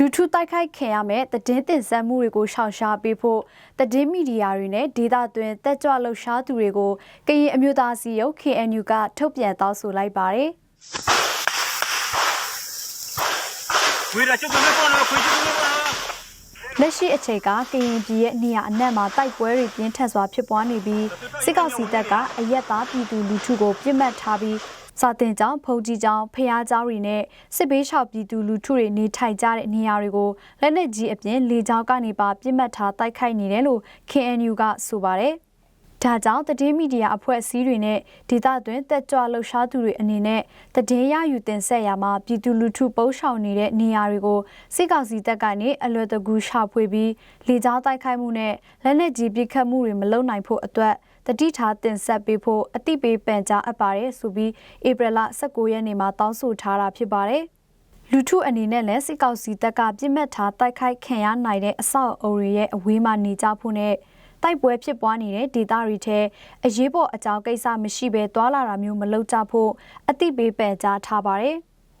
လူထုတိုက်ခိုက်ခံရမဲ့တည်င်းတင်ဆက်မှုတွေကိုရှောင်ရှားပေးဖို့တည်င်းမီဒီယာတွေနဲ့ဒေသတွင်းတက်ကြွလှုပ်ရှားသူတွေကိုကရင်အမျိုးသားစီရုပ် KNU ကထုတ်ပြန်တောင်းဆိုလိုက်ပါတယ်ဝေးလာကျုပ်ကနေပေါ်လာခွေးကျုပ်ကနေပေါ်လာ။လက်ရှိအချိန်ကကရင်ပြည်ရဲ့နေရာအနှံ့မှာတိုက်ပွဲတွေပြင်းထန်စွာဖြစ်ပွားနေပြီးစစ်ကောင်စီတပ်ကအရက်သားပြည်သူလူထုကိုပြစ်မှတ်ထားပြီး စာတင်ကြောင်းဖုန်ကြီးကြောင်းဖျားကြောင်းတွေနဲ့စစ်ဘေးရှောင်ပြည်သူလူထုတွေနေထိုင်ကြတဲ့နေရာတွေကိုလက်နက်ကြီးအပြင်လေကြောင်းကနေပါပြစ်မှတ်ထားတိုက်ခိုက်နေတယ်လို့ KNU ကဆိုပါတယ်။ ဒါကြောင့်တည်င်းမီဒီယာအဖွဲ့အစည်းတွေနဲ့ဒေသတွင်းတက်ကြွလှုပ်ရှားသူတွေအနေနဲ့တည်င်းရယူတင်ဆက်ရမှာပြည်သူလူထုပုန်းရှောင်နေတဲ့နေရာတွေကိုစစ်ကောင်စီတပ်ကနေအလွယ်တကူရှာဖွေပြီးလေကြောင်းတိုက်ခိုက်မှုနဲ့လက်နက်ကြီးပစ်ခတ်မှုတွေမလုပ်နိုင်ဖို့အတွက်တတိထားတင်ဆက်ပေးဖို့အတိပေးပန်ကြားအပ်ပါတယ်ဆိုပြီးဧပြီလ19ရက်နေ့မှာတောင်းဆိုထားတာဖြစ်ပါတယ်။လူထုအနေနဲ့လည်းစစ်ကောင်စီတပ်ကပြစ်မှတ်ထားတိုက်ခိုက်ခံရနိုင်တဲ့အဆောက်အအုံတွေရဲ့အဝေးမှာနေကြဖို့နဲ့ တိုက်ပွဲဖြစ်ပွားနေတဲ့ဒေသတွေထဲအရေးပေါ်အကြောင်းကိစ္စမရှိဘဲတွာလာတာမျိုးမလုပ်ကြဖို့အတိပေးပန်ကြားထားပါတယ်။